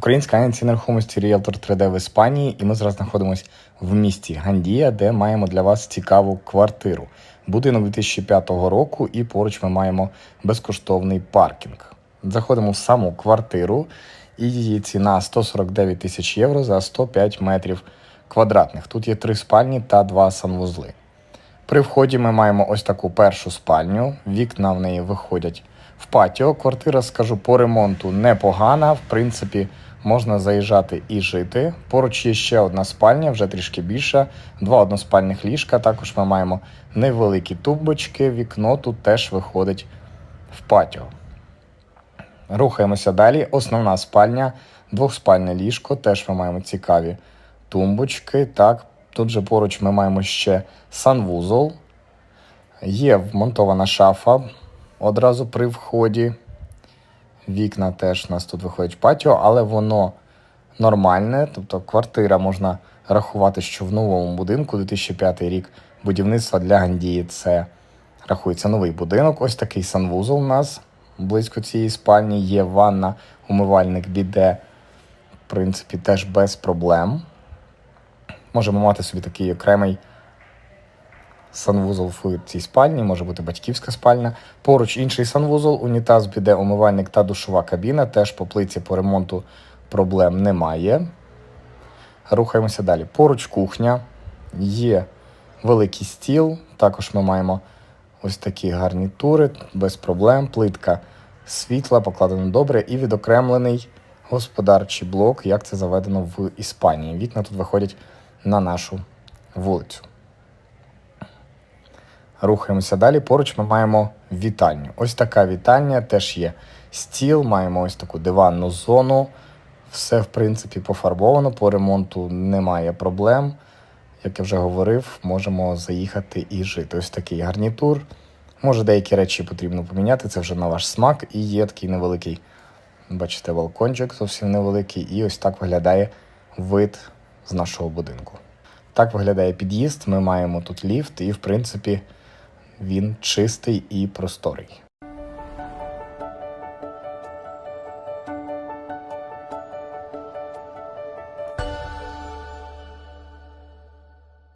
Українська агенція нерухомості Realtor 3D в Іспанії, і ми зараз знаходимося в місті Гандія, де маємо для вас цікаву квартиру. Будинок 2005 року, і поруч ми маємо безкоштовний паркінг. Заходимо в саму квартиру, і її ціна 149 тисяч євро за 105 метрів квадратних. Тут є три спальні та два санвузли. При вході ми маємо ось таку першу спальню. Вікна в неї виходять в патіо. Квартира, скажу, по ремонту непогана. В принципі, можна заїжджати і жити. Поруч є ще одна спальня, вже трішки більша. Два односпальних ліжка. Також ми маємо невеликі тумбочки. Вікно тут теж виходить в патіо. Рухаємося далі. Основна спальня, двохспальне ліжко. Теж ми маємо цікаві тумбочки. Так, тут же поруч ми маємо ще санвузол. Є вмонтована шафа одразу при вході. Вікна теж у нас тут виходять патіо, але воно нормальне. Тобто квартира можна рахувати, що в новому будинку 2005 рік будівництва для Гандії це рахується новий будинок. Ось такий санвузол у нас близько цієї спальні. Є ванна, умивальник, біде. В принципі, теж без проблем. Можемо мати собі такий окремий санвузол в цій спальні, може бути батьківська спальня. Поруч інший санвузол, унітаз, біде, умивальник та душова кабіна. Теж по плиці по ремонту проблем немає. Рухаємося далі. Поруч кухня, є великий стіл. Також ми маємо ось такі гарнітури, без проблем. Плитка світла, покладена добре, і відокремлений господарчий блок, як це заведено в Іспанії. Вікна тут виходять на нашу вулицю. Рухаємося далі. Поруч ми маємо вітальню. Ось така вітальня, теж є стіл, маємо ось таку диванну зону. Все, в принципі, пофарбовано, по ремонту немає проблем. Як я вже говорив, можемо заїхати і жити. Ось такий гарнітур. Може, деякі речі потрібно поміняти, це вже на ваш смак. І є такий невеликий, бачите, балкончик зовсім невеликий. І ось так виглядає вид з нашого будинку. Так виглядає під'їзд. Ми маємо тут ліфт, і, в принципі, він чистий і просторий.